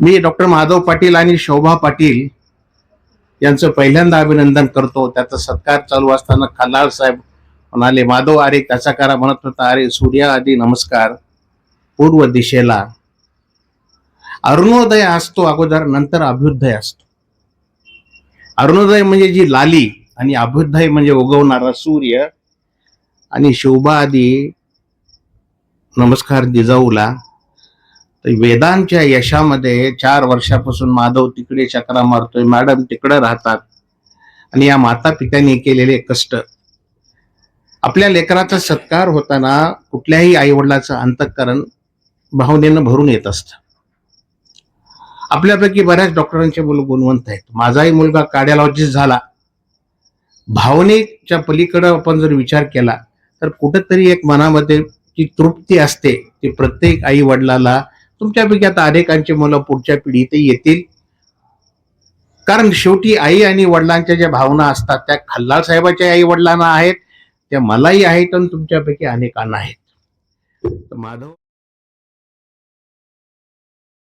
मी doctor Madhav Patil आणि शोभा पाटील यांचं पहिल्यांदा अभिनंदन करतो. त्याचा सत्कार चालू असताना खल्लाळ साहेब म्हणाले माधव अरे त्याचा करा? म्हणत होता अरे सूर्या आधी नमस्कार. पूर्व दिशेला अरुणोदय असतो अगोदर नंतर अभ्युदय असतो. अरुणोदय म्हणजे जी लाली आणि अभ्युदय म्हणजे उगवणारा सूर्य आणि शोभा आधी नमस्कार जिजाऊला तर वेदांच्या यशामध्ये चार वर्षापासून माधव तिकडे चक्रा मारतोय मॅडम तिकडे राहतात. आणि या माता पित्यांनी केलेले कष्ट. आपल्या लेकराचा सत्कार होताना कुठल्याही आई वडिलाचं अंतःकरण भावनेनं भरून येत असतं. आपल्यापैकी बऱ्याच डॉक्टरांचे मुलं गुणवंत आहेत. माझाही मुलगा कार्डिओलॉजिस्ट झाला. भावनेच्या पलीकडं आपण जर विचार केला तर कुठंतरी एक मनामध्ये जी तृप्ती असते ती प्रत्येक आई वडिलाला तुमच्यापैकी आता अनेकांची मुलं पुढच्या पिढीत येतील. कारण शेवटी आई आणि वडिलांच्या ज्या भावना असतात त्या खल्लाळ साहेबाच्या आई वडिलांना आहेत त्या मलाही आहेत आणि तुमच्यापैकी अनेकांना आहेत. माधव